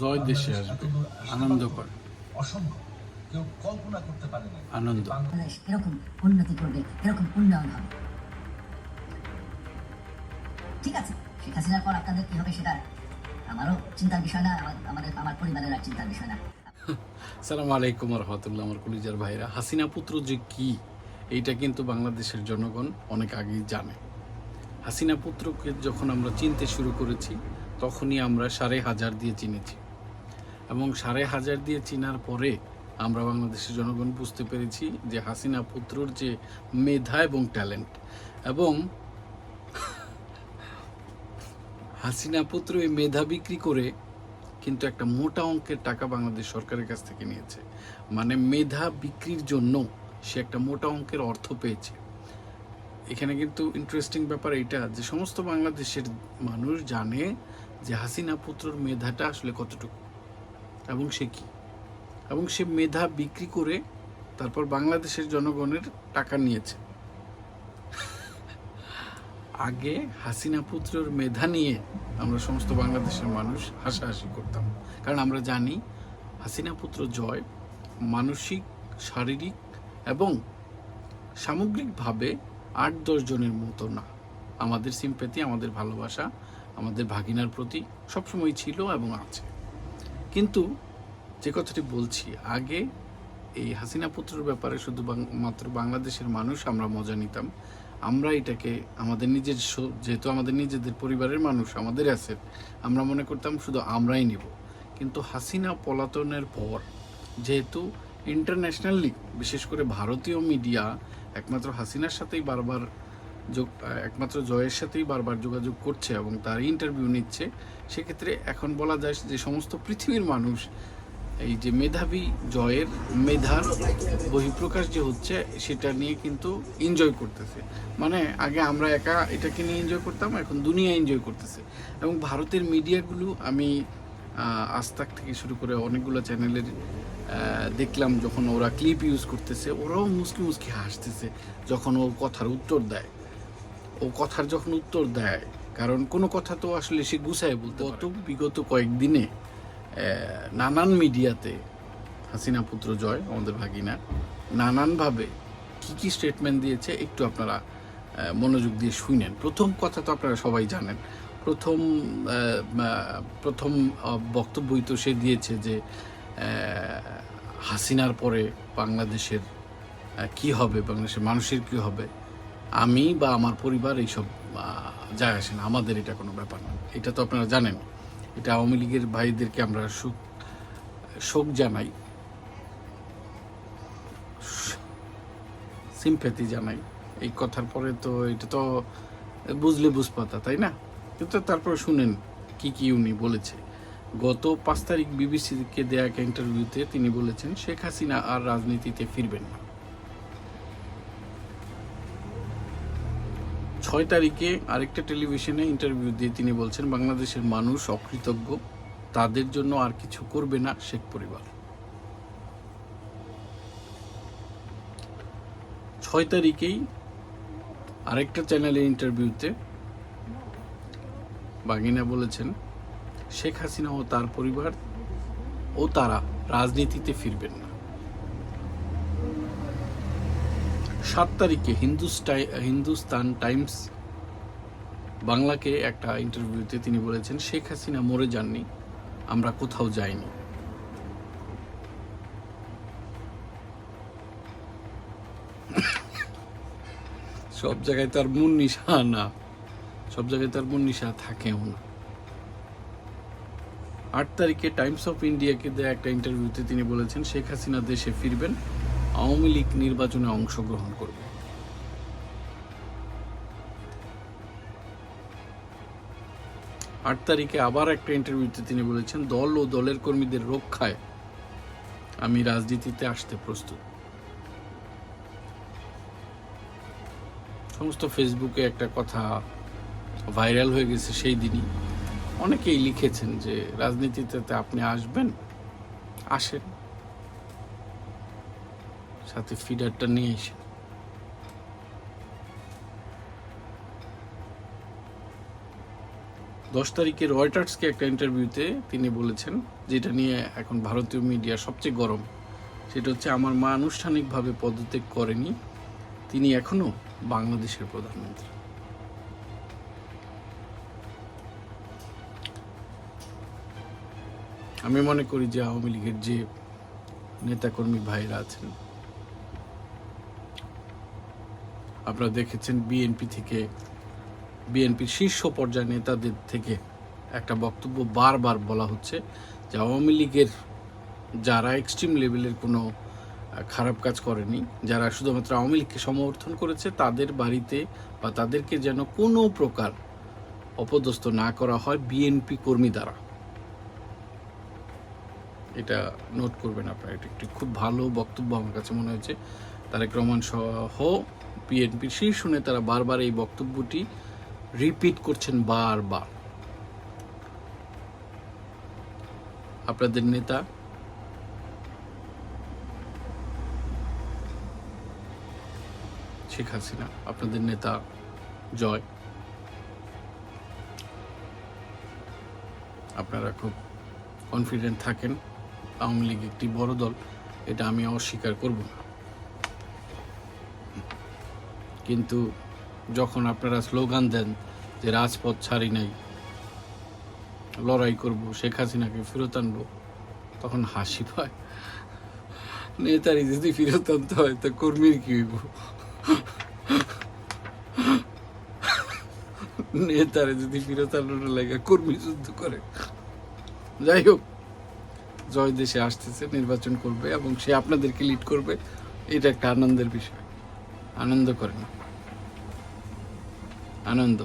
জয় দেশে আসবে আনন্দ করে। অসম্ভব। কেউ কল্পনা করতে পারে না। আনন্দ। এরকম উন্নতি করবে এরকম উন্নয়ন হবে। ঠিক আছে শেখ হাসিনার পর আপনাদের কি হবে সেটা আমারও চিন্তার বিষয় না আমাদের আমার পরিবারের আর চিন্তার বিষয় না। সালাম আলাইকুম রহমতুল্লাহ আমার কলিজার ভাইরা। হাসিনা পুত্র যে কি এইটা কিন্তু বাংলাদেশের জনগণ অনেক আগেই জানে। হাসিনা পুত্রকে যখন আমরা চিনতে শুরু করেছি তখনই আমরা সাড়ে হাজার দিয়ে চিনেছি। এবং সাড়ে হাজার দিয়ে চিনার পরে আমরা বাংলাদেশের জনগণ বুঝতে পেরেছি যে হাসিনা পুত্রর যে মেধা এবং ট্যালেন্ট এবং হাসিনা পুত্র এই মেধা বিক্রি করে কিন্তু একটা মোটা অঙ্কের টাকা বাংলাদেশ সরকারের কাছ থেকে নিয়েছে। মানে মেধা বিক্রির জন্য সে একটা মোটা অঙ্কের অর্থ পেয়েছে। এখানে কিন্তু ইন্টারেস্টিং ব্যাপার এটা যে সমস্ত বাংলাদেশের মানুষ জানে যে হাসিনা পুত্রর মেধাটা আসলে কতটুকু? এবং সে কি? এবং সে মেধা বিক্রি করে তারপর বাংলাদেশের জনগণের টাকা নিয়েছে। আগে হাসিনা পুত্রর মেধা নিয়ে আমরা সমস্ত বাংলাদেশের মানুষ হাসাহাসি করতাম। কারণ আমরা জানি হাসিনা পুত্র জয় মানসিক, শারীরিক এবং সামগ্রিকভাবে আট দশ জনের মতো না। আমাদের সিম্প্যাথি আমাদের ভালোবাসা আমাদের ভাগিনার প্রতি সবসময় ছিল এবং আছে। কিন্তু যে কথাটি বলছি, আগে এই হাসিনা পুত্রের ব্যাপারে শুধু মাত্র বাংলাদেশের মানুষ আমরা মজা নিতাম। আমরা এটাকে আমাদের নিজের যেহেতু আমাদের নিজেদের পরিবারের মানুষ, আমাদের অ্যাসেট আমরা মনে করতাম শুধু আমরাই নিব। কিন্তু হাসিনা পলাতনের পর, যেহেতু ইন্টারন্যাশনালি বিশেষ করে ভারতীয় মিডিয়া একমাত্র হাসিনার সাথেই বারবার যোগ একমাত্র জয়ের সাথেই বারবার যোগাযোগ করছে এবং তার ইন্টারভিউ নিচ্ছে। সেক্ষেত্রে এখন বলা যায় যে সমস্ত পৃথিবীর মানুষ এই যে মেধাবী জয়ের মেধার বহিঃপ্রকাশ যে হচ্ছে, সেটা নিয়ে কিন্তু এনজয় করতেছে। মানে আগে আমরা একা এটাকে নিয়ে এনজয় করতাম, এখন দুনিয়া এনজয় করতেছে। এবং ভারতের মিডিয়াগুলো আমি আস্তাক থেকে শুরু করে অনেকগুলো চ্যানেলের দেখলাম যখন ওরা ক্লিপ ইউজ করতেছে, ওরাও মুসকি মুসকি হাসতেছে যখন ও কথার উত্তর দেয়। ও কথার যখন উত্তর দেয়, কারণ কোনো কথা তো আসলে সে গুছায় বলতে গত বিগত কয়েকদিনে নানান মিডিয়াতে হাসিনা পুত্র জয়, আমাদের ভাগিনা, নানানভাবে কি কি স্টেটমেন্ট দিয়েছে একটু আপনারা মনোযোগ দিয়ে শুনেন। প্রথম কথা তো আপনারা সবাই জানেন। প্রথম প্রথম বক্তব্যই তো সে দিয়েছে যে হাসিনার পরে বাংলাদেশের কি হবে, বাংলাদেশের মানুষের কি হবে? আমি বা আমার পরিবার এইসব যায় আসে না। আমাদের এটা কোনো ব্যাপার না। এটা তো আপনারা জানেন। এটা আওয়ামী লীগের ভাইদেরকে আমরা সুখ, শোক জানাই। সিম্প্যাথি জানাই। এই কথার পরে তো এটা তো বুঝলে বুঝপাতা, তাই না? কিন্তু তারপর শুনেন কি কি উনি বলেছে। গত পাঁচ তারিখ বিবিসিকে দেয়া এক ইন্টারভিউতে তিনি বলেছেন, শেখ হাসিনা আর রাজনীতিতে ফিরবেন না। ছয় তারিখে আরেকটা টেলিভিশনে ইন্টারভিউ দিয়ে তিনি বলছেন, বাংলাদেশের মানুষ অকৃতজ্ঞ, তাদের জন্য আর কিছু করবে না শেখ পরিবার। ছয় তারিখেই আরেকটা চ্যানেলের ইন্টারভিউতে বাগিনা বলেছেন, শেখ হাসিনা ও তার পরিবার ও তারা রাজনীতিতে ফিরবেন না। সাত তারিখে হিন্দুস্টাই, হিন্দুস্তান টাইমস বাংলাকে একটা ইন্টারভিউতে তিনি বলেছেন, শেখ হাসিনা মরে যাননি, আমরা কোথাও যাইনি। সব জায়গায় তার মন নিশা না, সব জায়গায় তার মন নিশা থাকেও না। আট তারিখে টাইমস অফ ইন্ডিয়াকে দেয়া একটা ইন্টারভিউতে তিনি বলেছেন, শেখ হাসিনা দেশে ফিরবেন আওয়ামী লীগ নির্বাচনে অংশগ্রহণ করবে। আট তারিখে আবার একটা ইন্টারভিউতে তিনি বলেছেন, দল ও দলের কর্মীদের রক্ষায় আমি রাজনীতিতে আসতে প্রস্তুত। সমস্ত ফেসবুকে একটা কথা ভাইরাল হয়ে গেছে সেই দিনই। অনেকেই লিখেছেন যে, রাজনীতিতে আপনি আসবেন? আসেন। সাথে ফিডারটা নিয়ে এসে। দশ তারিখে রয়টার্সকে একটা ইন্টারভিউতে তিনি বলেছেন, যেটা নিয়ে এখন ভারতীয় মিডিয়া সবচেয়ে গরম। সেটা হচ্ছে, আমার মা আনুষ্ঠানিকভাবে পদত্যাগ করেনি। তিনি এখনও বাংলাদেশের প্রধানমন্ত্রী। আমি মনে করি যে আওয়ামী লীগের যে নেতাকর্মী ভাইরা আছেন আপনারা দেখেছেন বিএনপি থেকে বিএনপির শীর্ষ পর্যায়ের নেতাদের থেকে একটা বক্তব্য বারবার বলা হচ্ছে যে আওয়ামী লীগের যারা এক্সট্রিম লেভেলের কোনো খারাপ কাজ করেনি, যারা শুধুমাত্র আওয়ামী লীগকে সমর্থন করেছে, তাদের বাড়িতে বা তাদেরকে যেন কোনো প্রকার অপদস্থ না করা হয় বিএনপি কর্মী দ্বারা। এটা নোট করবেন আপনারা। এটা একটি খুব ভালো বক্তব্য আমার কাছে মনে হয়েছে। তারেক রহমান সহ বিএনপির শীর্ষ নেতারা বারবার এই বক্তব্যটি রিপিট করছেন বারবার। আপনাদের নেতা? শেখ হাসিনা। আপনাদের নেতা? জয়। আপনারা খুব কনফিডেন্ট থাকেন। আওয়ামী লীগ একটি বড় দল। এটা আমি অস্বীকার করব না। কিন্তু যখন আপনারা স্লোগান দেন যে রাজপথ ছাড়ি নাই, লড়াই করব, শেখ হাসিনাকে ফেরত আনব, তখন হাসি পায়। নেতারি যদি ফেরত আনতে হয়, তো কর্মীর কি হইব? নেতারে যদি ফেরত আনানোর লাগে কর্মী যুদ্ধ করে। যাই হোক, জয় দেশে আসতেছে, নির্বাচন করবে এবং সে আপনাদেরকে লিড করবে, এটা একটা আনন্দের বিষয়। আনন্দ করেন আনন্দ।